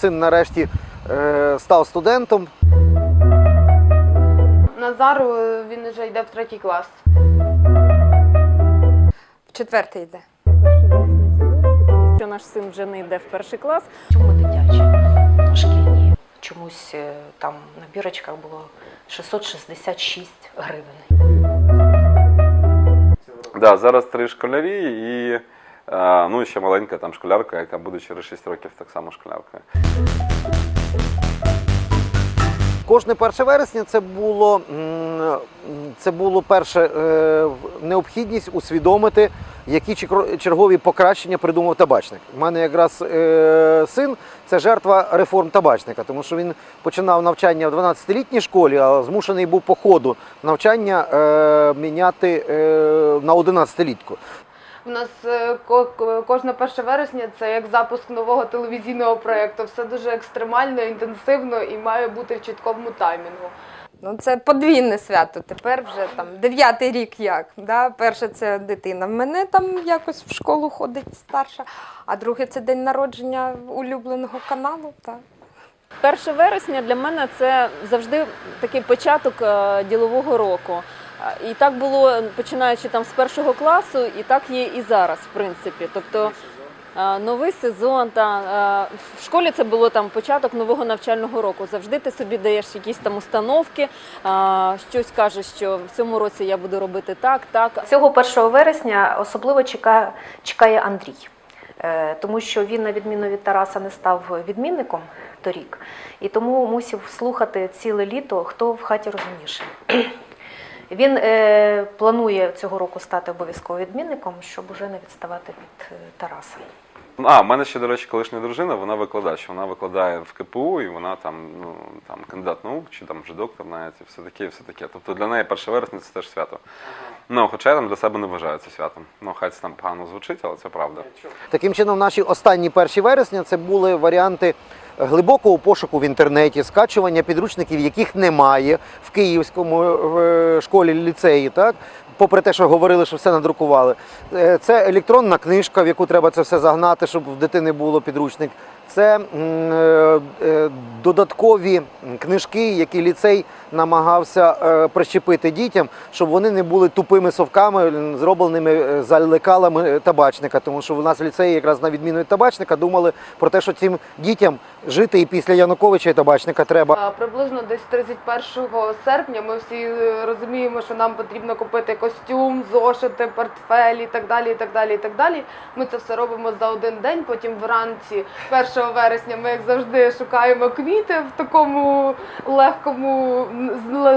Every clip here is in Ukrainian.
син нарешті е, став студентом. Назар е, він вже йде в третій клас. В четвертий йде. Що наш син вже не йде в перший клас. Чому дитячі? Шкільні. Чомусь е, там на бірочках було 666 гривень. Да, зараз три школярі і ну, ще маленька там школярка, яка буде через 6 років так само школяркою. Кожне 1 вересня це було, це було перше е, необхідність усвідомити, які чергові покращення придумав табачник. У мене якраз е, син це жертва реформ табачника, тому що він починав навчання в 12-літній школі, а змушений був по ходу навчання е, міняти на 11-літку. У нас е, ко- ко- кожне 1 вересня це як запуск нового телевізійного проєкту. Все дуже екстремально, інтенсивно і має бути в чіткому таймінгу. Ну, це подвійне свято. Тепер вже там дев'ятий рік як. Да? Перше це дитина в мене там якось в школу ходить старша, а друге це день народження улюбленого каналу. Так. 1 вересня для мене це завжди такий початок е, ділового року. І так було починаючи там з першого класу, і так є і зараз, в принципі. Тобто новий сезон. Та, в школі це було там початок нового навчального року. Завжди ти собі даєш якісь там установки, щось кажеш, що в цьому році я буду робити так, так. Цього 1 вересня особливо чекає, чекає Андрій, Е, тому що він, на відміну від Тараса, не став відмінником торік, і тому мусив слухати ціле літо, хто в хаті розумніше. Він е, планує цього року стати обов'язково відмінником, щоб уже не відставати від е, Тараса. А, в мене ще, до речі, колишня дружина, вона викладач. Вона викладає в КПУ, і вона там, ну, там кандидат наук, чи там вже доктор навіть, і все таке, і все таке. Тобто для неї 1 вересня це теж свято. Ну, хоча я там для себе не вважаю це святом. Ну, хай це там погано звучить, але це правда. Таким чином, наші останні перші вересня це були варіанти глибокого пошуку в інтернеті, скачування підручників, яких немає в київському е, школі ліцеї, так. Попри те, що говорили, що все надрукували. Е, Це електронна книжка, в яку треба це все загнати, щоб в дитини було підручник. Це е, е, додаткові книжки, які ліцей намагався е, прищепити дітям, щоб вони не були тупими совками, зробленими за лекалами табачника. Тому що в нас ліцеї, якраз на відміну від табачника, думали про те, що цим дітям жити і після Януковича і табачника треба. Приблизно десь 31 серпня ми всі розуміємо, що нам потрібно купити костюм, зошити, портфель і так далі. і так далі, і так далі. Ми це все робимо за один день. Потім вранці 1 вересня ми, як завжди, шукаємо квіти в такому легкому,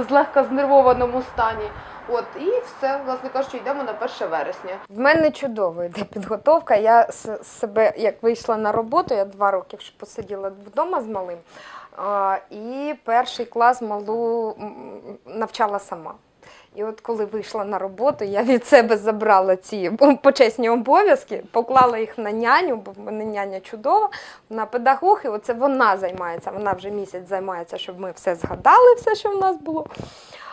злегка знервованому стані. От і все, власне кажучи, йдемо на 1 вересня. В мене чудово йде підготовка. Я себе, як вийшла на роботу, я два роки посиділа вдома з малим. І перший клас малу навчала сама. І от коли вийшла на роботу, я від себе забрала ці почесні обов'язки, поклала їх на няню, бо в мене няня чудова, вона педагог, і оце вона займається. Вона вже місяць займається, щоб ми все згадали, все, що в нас було.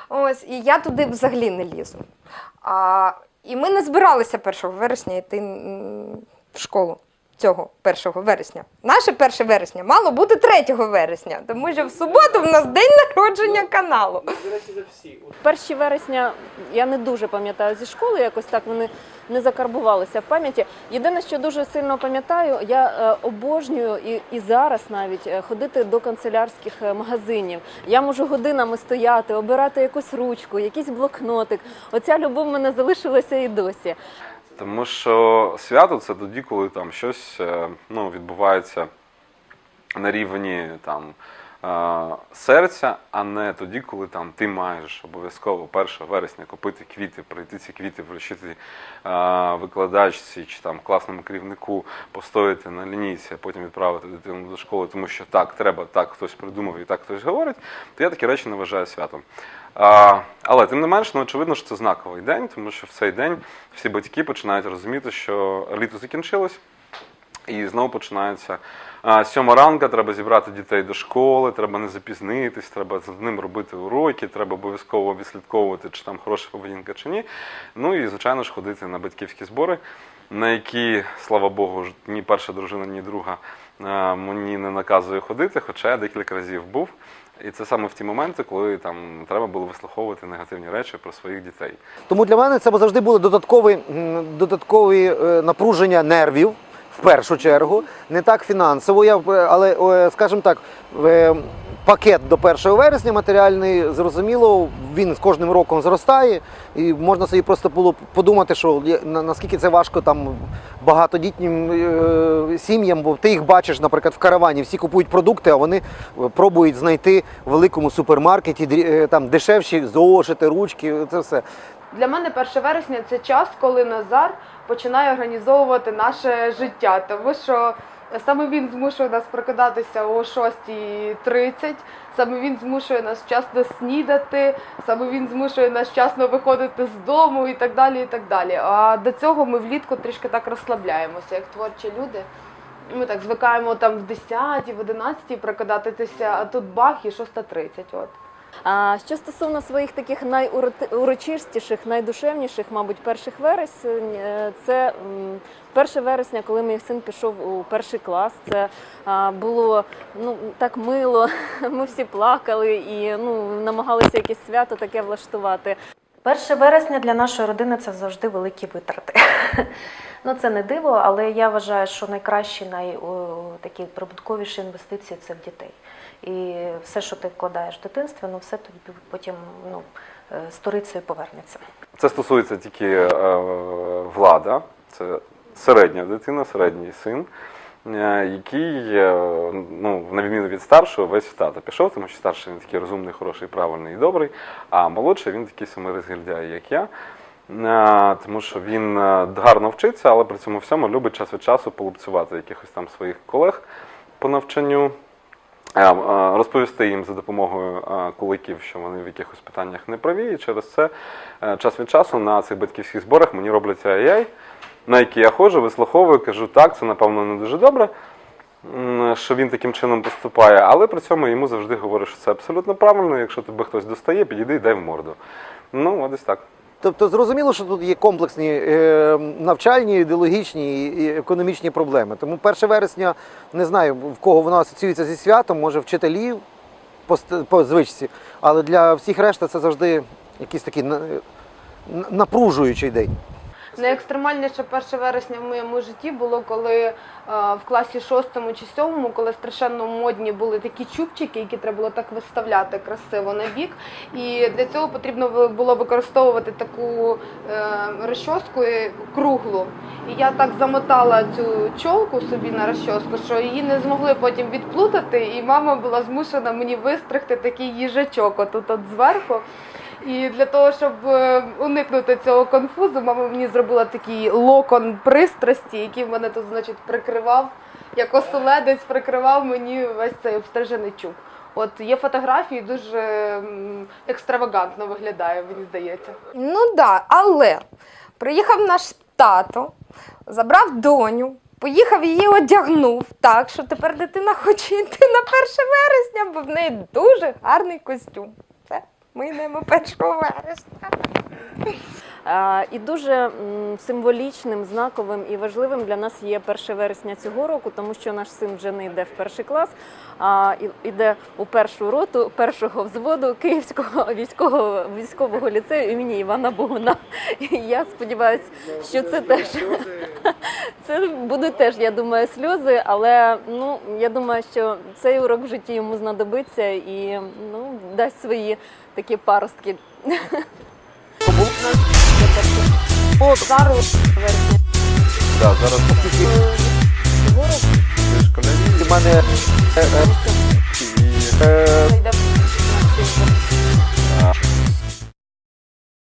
Ось, і я туди взагалі не лізу. А, і ми не збиралися 1 вересня йти в школу цього 1 вересня. Наше 1 вересня мало бути 3 вересня, тому що в суботу в нас день народження каналу. 1 вересня я не дуже пам'ятаю зі школи, якось так вони не закарбувалися в пам'яті. Єдине, що дуже сильно пам'ятаю, я е, обожнюю і, і зараз навіть е, ходити до канцелярських е, магазинів. Я можу годинами стояти, обирати якусь ручку, якийсь блокнотик. Оця любов мене залишилася і досі. Тому що свято це тоді, коли там щось е, ну, відбувається на рівні там, е, серця, а не тоді, коли там ти маєш обов'язково 1 вересня купити квіти, прийти ці квіти, вручити е, викладачці чи там класному керівнику, постояти на лінійці, а потім відправити дитину до школи, тому що так треба, так хтось придумав і так хтось говорить, то я такі речі не вважаю святом. Але тим не менш, ну очевидно, що це знаковий день, тому що в цей день всі батьки починають розуміти, що літо закінчилось, і знову починається сьома ранка, треба зібрати дітей до школи, треба не запізнитись, треба з ним робити уроки, треба обов'язково відслідковувати, чи там хороша поведінка чи ні. Ну і, звичайно ж, ходити на батьківські збори. на які, слава Богу, ні перша дружина, ні друга мені не наказує ходити, хоча я декілька разів був. І це саме в ті моменти, коли там треба було вислуховувати негативні речі про своїх дітей. Тому для мене це завжди були додаткові, додаткові е, напруження нервів. В першу чергу, не так фінансово, я, е, але, скажімо так, е, пакет до 1 вересня матеріальний, зрозуміло, він з кожним роком зростає, і можна собі просто було подумати, що наскільки це важко там багатодітнім е, сім'ям, бо ти їх бачиш, наприклад, в каравані, всі купують продукти, а вони е, пробують знайти в великому супермаркеті е, там дешевші зошити, ручки, це все. Для мене 1 вересня це час, коли Назар починає організовувати наше життя, тому що саме він змушує нас прокидатися о 6.30, саме він змушує нас вчасно снідати, саме він змушує нас вчасно виходити з дому і так далі. і так далі. А до цього ми влітку трішки так розслабляємося, як творчі люди. Ми так звикаємо там в 10, в 11 прокидатися, а тут бах і 6.30. От. А що стосовно своїх таких найурочистіших, найдушевніших, мабуть, перших вересень, е, це 1 вересня, коли мій син пішов у перший клас. Це було ну так мило. Ми всі плакали і ну намагалися якесь свято таке влаштувати. 1 вересня для нашої родини це завжди великі витрати. Ну це не диво, але я вважаю, що найкращі, най о, такі прибутковіші інвестиції це в дітей. І все, що ти вкладаєш в дитинство, ну все тобі потім ну, е, сторицею повернеться. Це стосується тільки е, влада, це середня дитина, середній син, е, який, е, ну, на відміну від старшого, весь в тата пішов, тому що старший він такий розумний, хороший, правильний і добрий, а молодший він такий самий розгільдяй, як я. Тому що він гарно вчиться, але при цьому всьому любить час від часу полупцювати якихось там своїх колег по навчанню. Розповісти їм за допомогою куликів, що вони в якихось питаннях не праві, і через це час від часу на цих батьківських зборах мені робляться ай-яй, на які я ходжу, вислуховую, кажу, так, це напевно не дуже добре, що він таким чином поступає, але при цьому йому завжди говорю, що це абсолютно правильно, якщо тебе хтось достає, підійди і дай в морду. Ну, от десь так. Тобто зрозуміло, що тут є комплексні е, навчальні, ідеологічні і економічні проблеми. Тому 1 вересня не знаю, в кого воно асоціюється зі святом, може вчителів по, по звичці, але для всіх решта це завжди якийсь такий на- напружуючий день. Найекстремальніше 1 вересня в моєму житті було, коли е, в класі 6 чи 7, коли страшенно модні були такі чубчики, які треба було так виставляти красиво на бік. І для цього потрібно було використовувати таку е, розчоску е, круглу. І я так замотала цю чолку собі на розчоску, що її не змогли потім відплутати, і мама була змушена мені вистригти такий їжачок отут от зверху. І для того, щоб е, уникнути цього конфузу, мама мені зробила такий локон пристрасті, який в мене тут, значить, прикривав, як оселедець прикривав мені весь цей обстрижений чуб. От є фотографії, дуже екстравагантно виглядає, мені здається. Ну да, але приїхав наш тато, забрав доню, поїхав її одягнув так, що тепер дитина хоче йти на 1 вересня, бо в неї дуже гарний костюм. Все, ми йдемо 1 вересня. А, І дуже символічним, знаковим і важливим для нас є 1 вересня цього року, тому що наш син вже не йде в перший клас, а йде у першу роту першого взводу Київського військового військового ліцею імені Івана Богуна. І я сподіваюся, що це теж це будуть теж, я думаю, сльози, але ну я думаю, що цей урок в житті йому знадобиться і ну дасть свої такі паростки. О, зараз верхня. Так, зараз Город. У мене. Е, е, е, е,